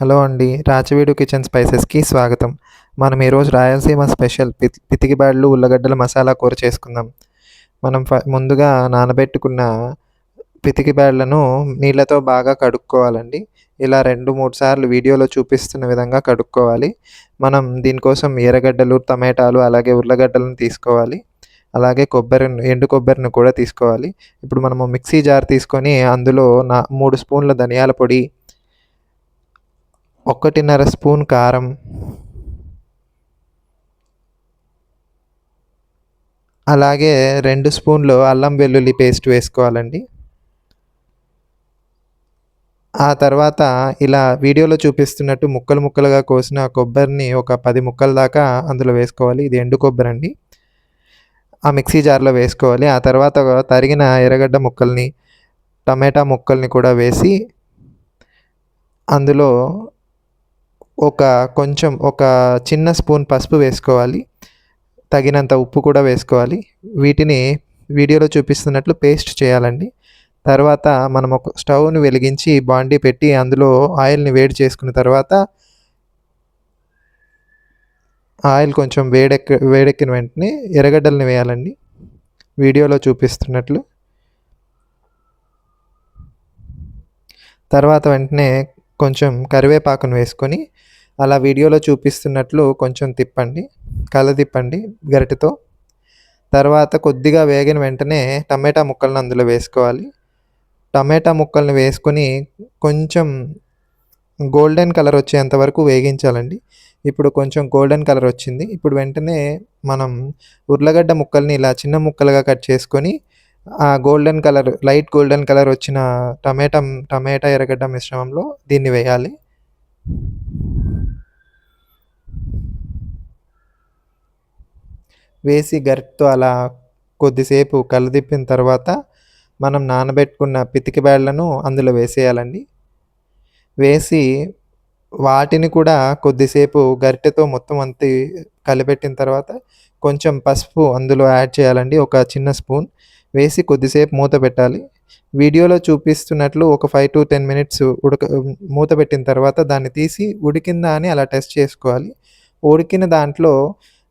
Hello అండి Rachaveedu kitchen స్పైసెస్కి స్వాగతం. మనం ఈరోజు రాయలసీమ స్పెషల్ పిత్ పితికిబాళ్ళు ఉల్లగడ్డల మసాలా కూర చేసుకుందాం. మనం ఫ ముందుగా నానబెట్టుకున్న పితికిబాళ్ళను నీళ్ళతో బాగా కడుక్కోవాలండి. ఇలా రెండు మూడు సార్లు వీడియోలో చూపిస్తున్న విధంగా కడుక్కోవాలి. మనం దీనికోసం ఎర్రగడ్డలు టమాటాలు అలాగే ఉర్లగడ్డలను తీసుకోవాలి. అలాగే కొబ్బరిని ఎండు కొబ్బరిని కూడా తీసుకోవాలి. ఇప్పుడు మనము మిక్సీ జార్ తీసుకొని అందులో నా మూడు స్పూన్ల ధనియాల పొడి ఒకటిన్నర స్పూన్ కారం. అలాగే రెండు స్పూన్లు అల్లం వెల్లుల్లి పేస్ట్ వేసుకోవాలండి. ఆ తర్వాత ఇలా వీడియోలో చూపిస్తున్నట్టు ముక్కలు ముక్కలుగా కోసిన కొబ్బరిని ఒక పది ముక్కల దాకా అందులో వేసుకోవాలి. ఇది ఎండు కొబ్బరి అండి ఆ మిక్సీ జార్లో వేసుకోవాలి. ఆ తర్వాత తరిగిన ఎర్రగడ్డ ముక్కల్ని టమాటా ముక్కల్ని కూడా వేసి అందులో ఒక కొంచెం ఒక చిన్న స్పూన్ పసుపు వేసుకోవాలి. తగినంత ఉప్పు కూడా వేసుకోవాలి. వీటిని వీడియోలో చూపిస్తున్నట్లు పేస్ట్ చేయాలండి. తర్వాత మనం ఒక స్టవ్ని వెలిగించి బాండీ పెట్టి అందులో ఆయిల్ని వేడి చేసుకున్న తర్వాత ఆయిల్ కొంచెం వేడెక్క వేడెక్కిన వెంటనే ఎర్రగడ్డల్ని వేయాలండి. వీడియోలో చూపిస్తున్నట్లు. తర్వాత వెంటనే కొంచెం కరివేపాకును వేసుకొని అలా వీడియోలో చూపిస్తున్నట్లు కొంచెం తిప్పండి కల తిప్పండి గరిటెతో. తర్వాత కొద్దిగా వేగిన వెంటనే టమాటా ముక్కలను అందులో వేసుకోవాలి. టమాటా ముక్కల్ని వేసుకొని కొంచెం గోల్డెన్ కలర్ వచ్చేంత వరకు వేగించాలండి. ఇప్పుడు కొంచెం గోల్డెన్ కలర్ వచ్చింది. ఇప్పుడు వెంటనే మనం ఉర్లగడ్డ ముక్కల్ని ఇలా చిన్న ముక్కలుగా కట్ చేసుకొని ఆ golden colour light golden colour వచ్చిన టమాటా టమాటా ఎర్రగడ్డ మిశ్రమంలో దీన్ని వేయాలి. వేసి గరిటతో అలా కొద్దిసేపు కలదిప్పిన తర్వాత మనం నానబెట్టుకున్న పితికి బ్యాళ్ళను అందులో వేసేయాలండి. వేసి వాటిని కూడా కొద్దిసేపు గరిటెతో మొత్తం అంత కలిపెట్టిన తర్వాత కొంచెం పసుపు అందులో యాడ్ చేయాలండి. ఒక చిన్న స్పూన్. వేసి కొద్దిసేపు మూత పెట్టాలి. వీడియోలో చూపిస్తున్నట్లు ఒక ఫైవ్ టు టెన్ మినిట్స్ ఉడక మూత పెట్టిన తర్వాత దాన్ని తీసి ఉడికిందా అని అలా టెస్ట్ చేసుకోవాలి. ఉడికిన దాంట్లో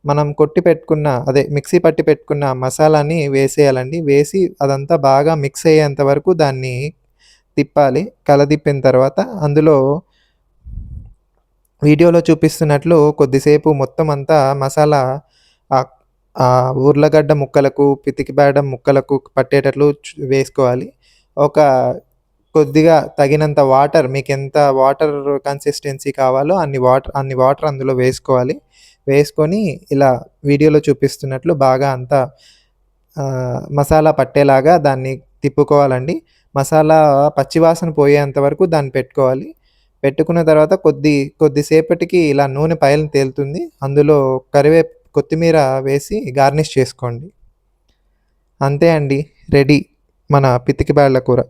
మనం కొట్టి పెట్టుకున్న అదే మిక్సీ పట్టి పెట్టుకున్న మసాలాని వేసేయాలండి. వేసి అదంతా బాగా మిక్స్ అయ్యేంత వరకు దాన్ని తిప్పాలి. కలదిప్పిన తర్వాత అందులో వీడియోలో చూపిస్తున్నట్లు కొద్దిసేపు మొత్తం అంతా మసాలా ఉర్లగడ్డ ముక్కలకు పితికిపేడ ముక్కలకు పట్టేటట్లు వేసుకోవాలి. ఒక కొద్దిగా తగినంత వాటర్ మీకు ఎంత వాటర్ కన్సిస్టెన్సీ కావాలో అన్ని వాటర్ అన్ని వాటర్ అందులో వేసుకోవాలి. వేసుకొని ఇలా వీడియోలో చూపిస్తున్నట్లు బాగా అంతా మసాలా పట్టేలాగా దాన్ని తిప్పుకోవాలండి. మసాలా పచ్చివాసన పోయేంత వరకు దాన్ని పెట్టుకోవాలి. పెట్టుకున్న తర్వాత కొద్ది కొద్దిసేపటికి ఇలా నూనె పైన తేలుతుంది. అందులో కరివేపు కొత్తిమీర వేసి గార్నిష్ చేసుకోండి. అంతే అండి. రెడీ. మన పితికి బ్యాళ్ళ కూర.